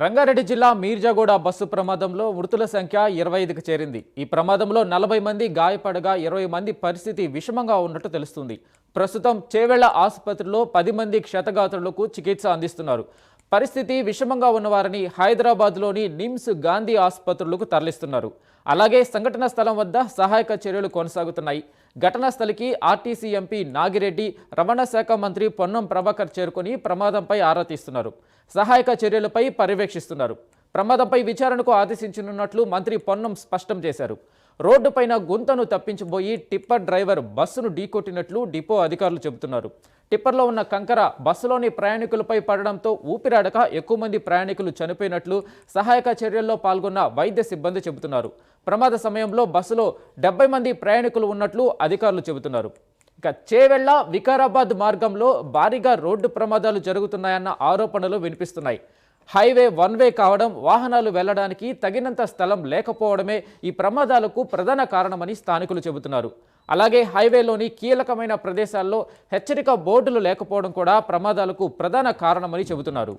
రంగారెడ్డి జిల్లా మీర్జాగూడ బస్సు ప్రమాదంలో మృతుల సంఖ్య ఇరవై ఐదుకు చేరింది. ఈ ప్రమాదంలో నలభై మంది గాయపడగా ఇరవై మంది పరిస్థితి విషమంగా ఉన్నట్టు తెలుస్తుంది. ప్రస్తుతం చేవెళ్ళ ఆసుపత్రిలో పది మంది క్షతగాత్రులకు చికిత్స అందిస్తున్నారు. పరిస్థితి విషమంగా ఉన్నవారిని హైదరాబాద్లోని నిమ్స్ గాంధీ ఆసుపత్రులకు తరలిస్తున్నారు. అలాగే సంఘటన స్థలం వద్ద సహాయక చర్యలు కొనసాగుతున్నాయి. ఘటనా స్థలికి ఆర్టీసీ ఎంపీ నాగిరెడ్డి రవాణా శాఖ మంత్రి పొన్నం ప్రభాకర్ చేరుకొని ప్రమాదంపై ఆరా తీస్తున్నారు. సహాయక చర్యలపై పర్యవేక్షిస్తున్నారు. ప్రమాదంపై విచారణకు ఆదేశించనున్నట్లు మంత్రి పొన్నం స్పష్టం చేశారు. రోడ్డుపైన గుంతను తప్పించబోయి టిప్పర్ డ్రైవర్ బస్సును ఢీకొట్టినట్లు డిపో అధికారులు చెబుతున్నారు. టిప్పర్లో ఉన్న కంకర బస్సులోని ప్రయాణికులపై పడడంతో ఊపిరాడక ఎక్కువ మంది ప్రయాణికులు చనిపోయినట్లు సహాయక చర్యల్లో పాల్గొన్న వైద్య సిబ్బంది చెబుతున్నారు. ప్రమాద సమయంలో బస్సులో డెబ్బై మంది ప్రయాణికులు ఉన్నట్లు అధికారులు చెబుతున్నారు. ఇక చేవెళ్ళ వికారాబాద్ మార్గంలో భారీగా రోడ్డు ప్రమాదాలు జరుగుతున్నాయన్న ఆరోపణలు వినిపిస్తున్నాయి. హైవే వన్ వే కావడం వాహనాలు వెళ్ళడానికి తగినంత స్థలం లేకపోవడమే ఈ ప్రమాదాలకు ప్రధాన కారణమని స్థానికులు చెబుతున్నారు. అలాగే హైవేలోని కీలకమైన ప్రదేశాల్లో హెచ్చరిక బోర్డులు లేకపోవడం కూడా ప్రమాదాలకు ప్రధాన కారణమని చెబుతున్నారు.